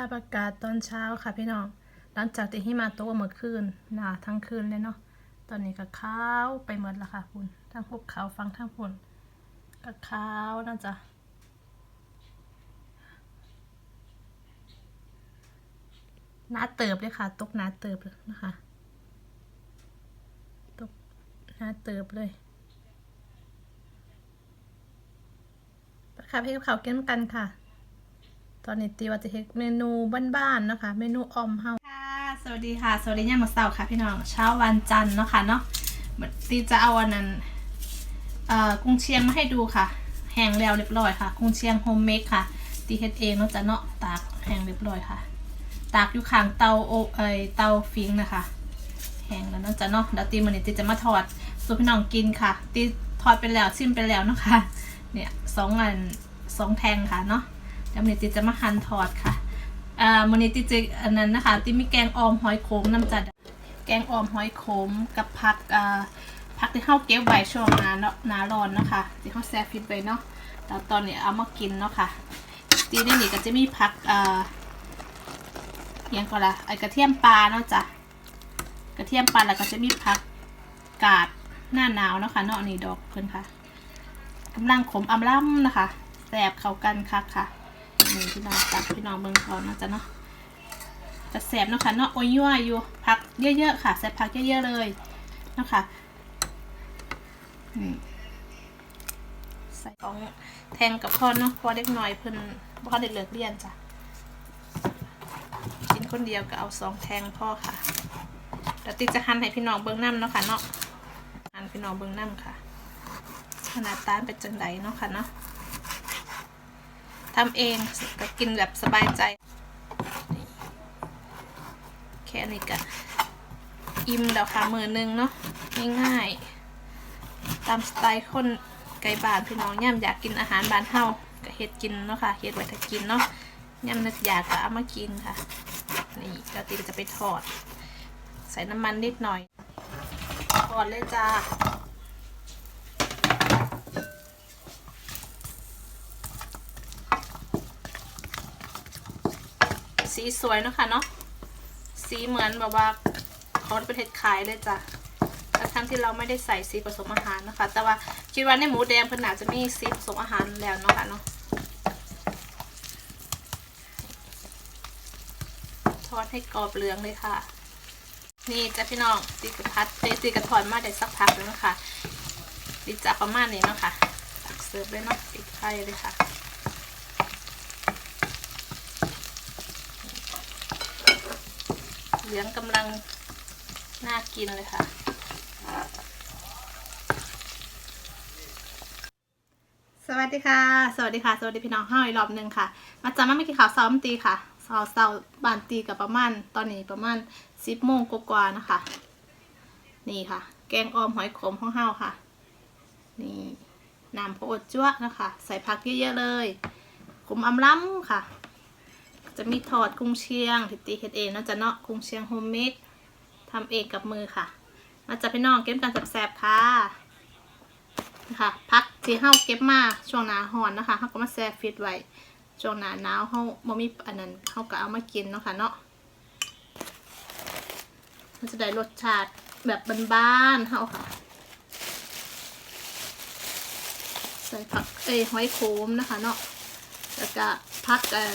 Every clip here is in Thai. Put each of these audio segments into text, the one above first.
าพอากาศตอนเช้าค่ะพี่น้อง หลังจากที่หิมะตกเมื่อคืนหนาทั้งคืนเลยเนาะ ตอนนี้ก็ขาวไปหมดแล้วค่ะคุณทั้งภูเขาฟังทั้งฝนก็ขาวนะจ๊ะหนาเติบเลยค่ะ ตกหนาเติบนะคะ ตกหนาเติบเลยไปค่ะพี่กับเขาวกินกันค่ะ ตอนนี้ตีว่าจะเฮ็ดเมนูบ้านๆนะคะ เมนูออมเฮาค่ะ สวัสดีค่ะ สวัสดียามมื้อเช้าค่ะพี่น้อง เช้าวันจันทร์เนาะค่ะเนาะตีจะเอาอันนั้นเอ่อกุ้งเชียงมาให้ดูค่ะ แห้งแล้วเรียบร้อยค่ะ กุ้งเชียงโฮมเมดค่ะ ตีเฮ็ดเองเนาะจ้ะเนาะ ตากแห้งเรียบร้อยค่ะ ตากอยู่ข้างเตาโอเอยเตาฟิงนะคะ แห้งแล้วเนาะจ้ะเนาะเดี๋ยวตีมันนี้ตีจะมาทอดสู่พี่น้องกินค่ะ ตีทอดไปแล้วชิมไปแล้วเนาะค่ะ เนี่ยสองอันสองแทงค่ะเนาะ เดี๋ยวมันนี้ติจะมาหั่นทอดค่ะอ่ามันนี้ติจะอันนั้นนะคะติมีแกงออมหอยโขมน้ำจัดแกงออมหอยโขมกับผักอ่าผักที่เข้าเก็บไว้ช่วงนาเนาะนาร้อนเนาะคะที่เขาแซ่ฟิตไว้เนาะแล้วตอนนี้เอามากินเนาะค่ะตีนี่นี่ก็จะมีผักอ่ายังก็ละไอกระเทียมปลาเนาะจ้ะกระเทียมปลาแล้วก็จะมีผักกาดหน้าหนาวเนาะค่ะเนาะนี่ดอกเพิ่นค่ะกำลังขมอำล่ำนะคะแสบเข้ากันค่ะค่ะ นี่พี่น้องตักพี่น้องเบิ่งก่อนนะจ๊ะเนาะจะแสบเนาะค่ะเนาะโอ้ยยั่วอยู่พักเยอะๆค่ะแสบพักเยอะๆเลยเนาะค่ะนี่ใส่ของแทงกับพ่อเนาะพอเด็กหน่อยเพิ่นพ่อเด็กเลิกเรียนจ้ะกินคนเดียวก็เอาสองแทงพ่อค่ะเดี๋ยวติดจะหั่นให้พี่น้องเบิ่งน้ำเนาะค่ะเนาะหั่นพี่น้องเบิ่งน้ำค่ะขนาดตาลเป็นจังไดเนาะค่ะเนาะ ทำเองก็กินแบบสบายใจ แค่นี้ก็อิ่มแล้วค่ะมือหนึงเนาะง่ายๆตามสไตล์คนไก่บ้านพี่น้องย่ำอยากกินอาหารบ้านเฮาก็เฮ็ดกินเนาะค่ะเฮ็ดไว้ถ้ากินเนาะย่ำนึกอยากก็เอามากินค่ะ นี่แล้วตีจะไปทอด ใส่น้ำมันนิดหน่อยทอดเลยจ้า สีสวยเนาะค่ะเนาะสีเหมือนแบบว่าเขาเป็นเห็ดขายเลยจ้ะทั้งที่เราไม่ได้ใส่สีผสมอาหารนะคะ แต่ว่าคิดว่าในหมูแดงเพิ่นอาจจะมีสีผสมอาหารแล้วเนาะค่ะเนาะทอดให้กรอบเหลืองเลยค่ะ นี่จ้ะพี่น้องตีกระพัดเตีกระถอนมาได้สักพักแล้วนะคะตีจ้ะประมาณนี้เนาะค่ะตักเสิร์ฟเลยเนาะปิดไฟเลยค่ะ เหลืองกำลังน่ากินเลยค่ะ สวัสดีค่ะ สวัสดีค่ะ สวัสดีพี่น้องห้าอีกรอบหนึ่งค่ะ มาจำมาไม่กี่ข่าวซ้อมตีค่ะสาวสาวบานตีกับประมาณตอนนี้ประมาณสิบโมงกว่าๆนะคะ นี่ค่ะ แกงออมหอยขมของเฮาค่ะ นี่น้ำพอดจ้วนะคะ ใส่ผักเยอะๆเลยขมอำล้ำค่ะ จะมีทอดกุ้งเชียงที่ตีเฮ็ดเองเนาะจะเนาะกุ้งเชียงโฮมเมดทำเองกับมือค่ะ มาจากพี่น้องเก็บกันแสบๆค่ะนะคะพักที่เฮาเก็บมาช่วงหนาฮ้อนนะคะเฮาก็มาแช่ฟิตไว้ช่วงหนาหนาวเฮาบ่มีอันนั้นเฮาก็เอามากินเนาะค่ะเนาะมันจะได้รสชาติแบบบ้านๆเฮาค่ะ ใส่ผักเอ้ยหอยโขมนะคะเนาะแล้วก็ผักไอ้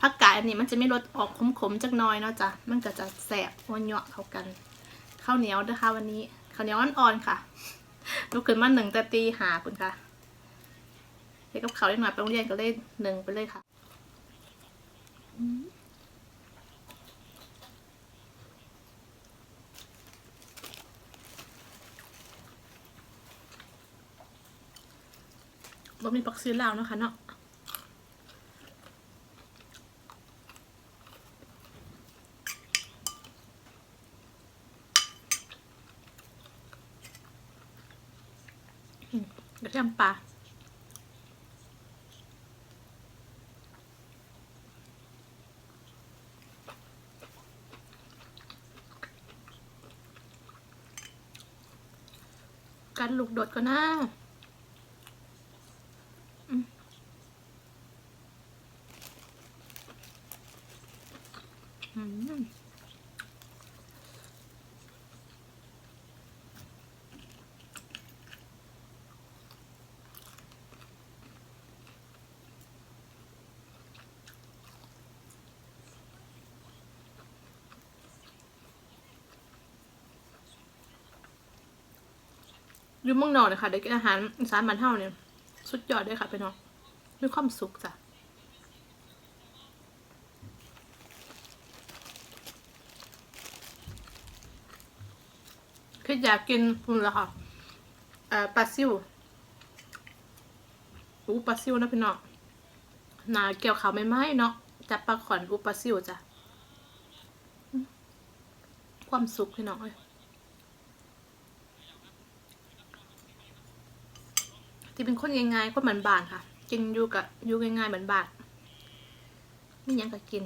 ผักกาดอันนี้มันจะไม่รสออกขมๆจักหน้อยเนาะจ้ะมันก็จะแสบวนเหยาะเข้ากันข้าวเหนียวนะคะวันนี้ข้าวเหนียวอ่อนๆค่ะลุกขึ้นมาหนึ่งแต่ตีหาคุณค่ะเด็กกับเขาเล็กหน่อยไปโรงเรียนก็เล่นหนึ่งไปเลยค่ะบ่มีปักซีลาวนาะคะเนาะ กระเทียมปลากันลูกโดดก็น่าอืม อยู่เมืองนอกเลยค่ะได้กินอาหารอีสานบ้านเฮาเนี่ยสุดยอดเลยค่ะพี่น้องมีความสุขจ้ะคืออยากกินคุณละค่ะเอ่อปลาซิวอูปลาซิวนะพี่น้องหนาเกี่ยวขาวไม่ไหมเนาะจับปลาขอนอูปลาซิวจ้ะความสุขพี่น้องเอ้ย ที่เป็นคนง่ายๆคนเหมือนบานๆค่ะ กินอยู่กับอยู่ง่ายๆเหมือนบานไม่ยังก็กิน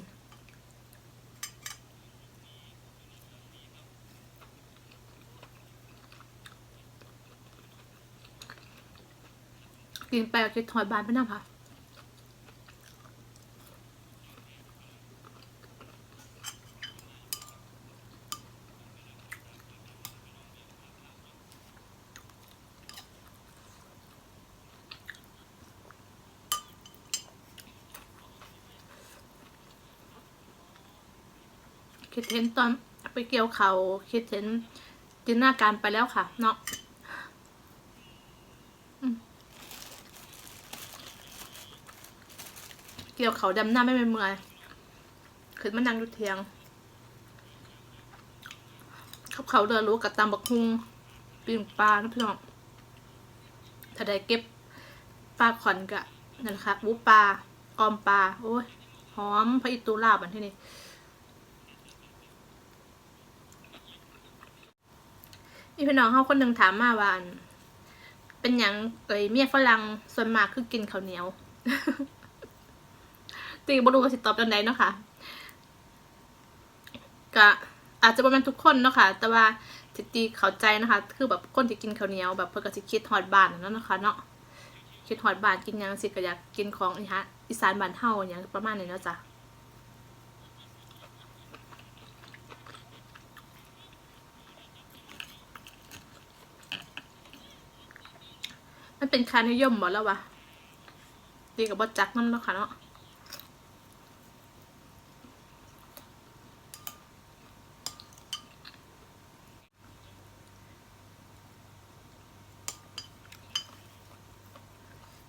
กินไปก็คิดถอยบานไปนั่งค่ะ คิดเห็นตอนไปเกี่ยวเขาคิดเห็นจินตนาการไปแล้วค่ะ เนาะเกี่ยวเขาดำหน้าไม่เป็นเมื่อยขึ้นมานั่งดูเทียงขับเขาเรือรู้กับตามบักฮุงปิ้งปลานะพี่น้องถ้าได้เก็บปลาขอนกะนั่นแหละค่ะวูปลาออมปลาโอ้ยหอมพระอิตูลาบันที่นี่ มีพี่น้องเขาคนหนึ่งถามมาว่าอันเป็นหยังเอ้ยเมียฝรั่งส่วนมากคือกินข้าวเหนียวตีบรู้ว่าสิตอบจังไดเนาะค่ะก็อาจจะประมาณทุกคนเนาะค่ะ แต่ว่าจิตีเข้าใจนะคะ คือแบบคนที่กินข้าวเหนียวแบบเพื่อก็สิคิดฮอดบ้านนั่นนะคะเนาะคิดฮอดบ้านกินยังสิก็อยากกินของอีฮะอีสานบ้านเฮาอย่างประมาณนี้เนาะจ้ะ มันเป็นคานิยมหมดแล้ววะดีกับบอจักนั่นเนาะค่ะเนาะ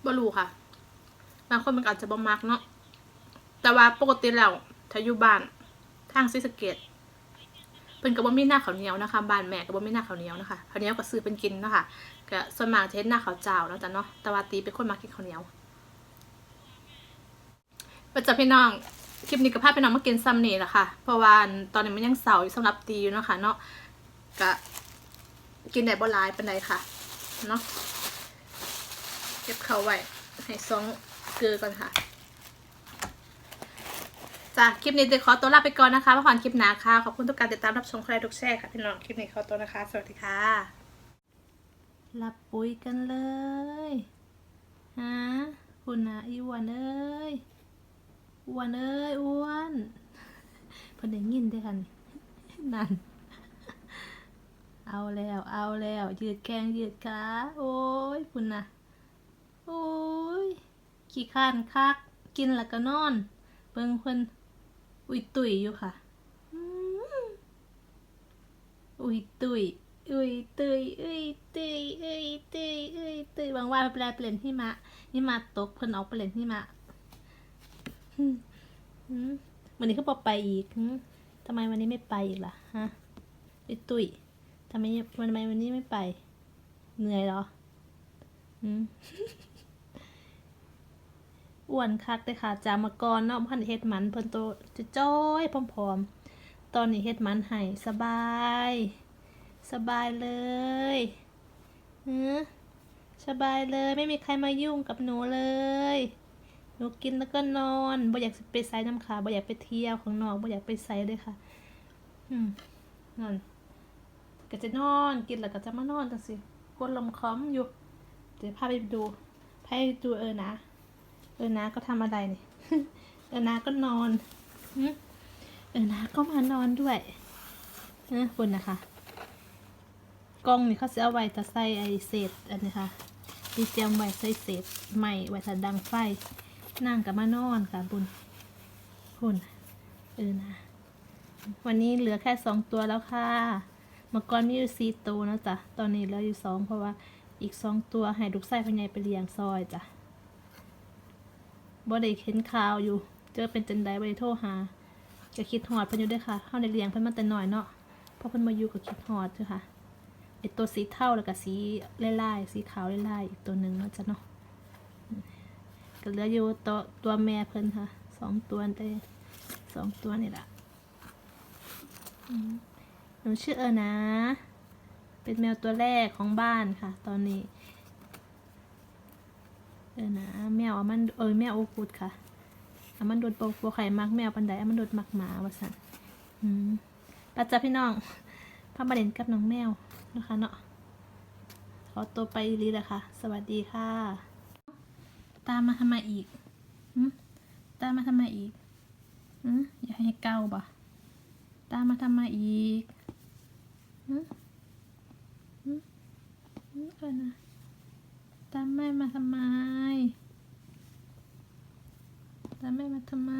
บรู้ค่ะ บางคนมันอาจจะบ่มักเนาะ แต่ว่าปกติแล้วถ้าอยู่บ้าน ทางซิสเกต เพิ่นก็บ่มีหน้าข้าวเหนียวนะคะบานแม่ก็บ่มีหน้าข้าวเหนียวนะคะข้าวเหนียวก็ซื้อเป็นกินนะคะก็ส่วนมากจะเฮ็ดหน้าข้าวเจ้าเนาะจ้ะเนาะแต่ว่าตีเป็นคนมากินข้าวเหนียวประจับพี่น้องคลิปนี้ก็พาพี่น้องมากินซ้ำนี่แหละค่ะ เพราะว่าตอนนี้มันยังเสาร์อยู่สำหรับตีอยู่นะคะเนาะก็กินได้บ่หลายเปานใดค่ะเนาะเก็บเข้าไว้ให้ซองเกลือก่อนค่ะ จ้ะคลิปนี้เดี๋ยวขอตัวลาไปก่อนนะคะพักผ่อนคลิปหนาค่ะ ขอบคุณทุกการติดตามรับชมใครทุกแชร์ค่ะ พี่น้องคลิปนี้ขอตัวนะคะ สวัสดีค่ะรับปุ๋ยกันเลยฮะคุณนะอีอ้วนเอ้ยอ้วนเอ้ยอ้วนเพิ่นได้ยินด้อค่ะนี่นั่นเอาแล้ว เอาแล้ว ยืดแข้งยืดขาโอ้ยคุณนะโอ้ยขี้ข้านคัก กินแล้วก็นอน เบิ่งเพิ่น อุ้ยตุยอยู่ค่ะอืมอุ้ยตุยอุ้ยตุยอุ้ยตุยอุ้ยตุยอุ้ยตุยบางวันแปลเปลี่ยนหิมะหิมะตกเพิ่นออกไปเล่นหิมะอืมอืมวันนี้เขาบอกไปอีกอืมทำไมวันนี้ไม่ไปอีกล่ะฮะอุ้ยตุยทำไมทำไมวันนี้ไม่ไป เหนื่อยเหรออืม อ้วนคักเลยค่ะจากเมื่อก่อนเนาะพันเฮ็ดมันเพิ่นโตจะจ้อยผอมๆ ตอนนี้เฮ็ดมันให้สบาย สบายเลยหือสบายเลยไม่มีใครมายุ่งกับหนูเลยหนูกินแล้วก็นอนบ่อยากไปไสน้ำขาบ่อยากไปเที่ยวข้างนอกบ่อยากไปไสเลยค่ะ อืมนั่นก็จะนอนกินแล้วก็จะมานอนจังสิกดลมคอมอยู่เดี๋ยวพาไปดูพาไปดูเออนะ เออนาก็ทำอะไรนี่เออนาก็นอนหึเออนาก็มานอนด้วยนะคุณนะคะกล้องนี่เขาจะเอาไว้ถ้าใส่ไอเศษอันนี้ค่ะดีเจียมไว้ใส่เศษใหม่ไว้ถ้าดังไฟนั่งกับมานอนค่ะบุญคุณเออนะวันนี้เหลือแค่สองตัวแล้วค่ะมมื่อก่อนมีอยู่สี่ตัวนะจ๊ะตอนนี้เหลืออยู่สองเพราะว่าอีกสองตัวให้ลูกไส้พญายไปเลี้ยงซอยจ้ะ บ่ได้เห็นข่าวอยู่ เจอเป็นจันไดบ่ได้โทรหาก็คิดฮอดเพิ่นอยู่ด้วยค่ะเฮาได้เลี้ยงเพิ่นมาแต่น้อยเนาะพอเพิ่นมาอยู่ก็คิดฮอดเด้อค่ะไอตัวสีเทาแล้วก็สีลายๆสีขาวลายๆอีกตัวหนึ่งเนาะจ้ะเนาะก็เหลืออยู่ตัวตัวแม่เพิ่นค่ะสองตัวแต่สองตัวนี่แหละหนูชื่อเออนะ เป็นแมวตัวแรกของบ้านค่ะ ตอนนี้ เออนะแมวอามันเออแมวโอกุดค่ะอามันโดนโปโปไข่มักแมวปันไดอามันโดนมักหมาวะสันอืมปัจจัพี่น้องพามาเด่นกับน้องแมวนะคะเนาะขอตัวไปรีเลยค่ะ สวัสดีค่ะ ตามมาทำไมอีกอืมตามมาทำไมอีกอืมอย่าให้เกาบ่ตามมาทำไมอีกหึหึหึเออนะ ตามแม่มาทำไม ตามแม่มาทำไม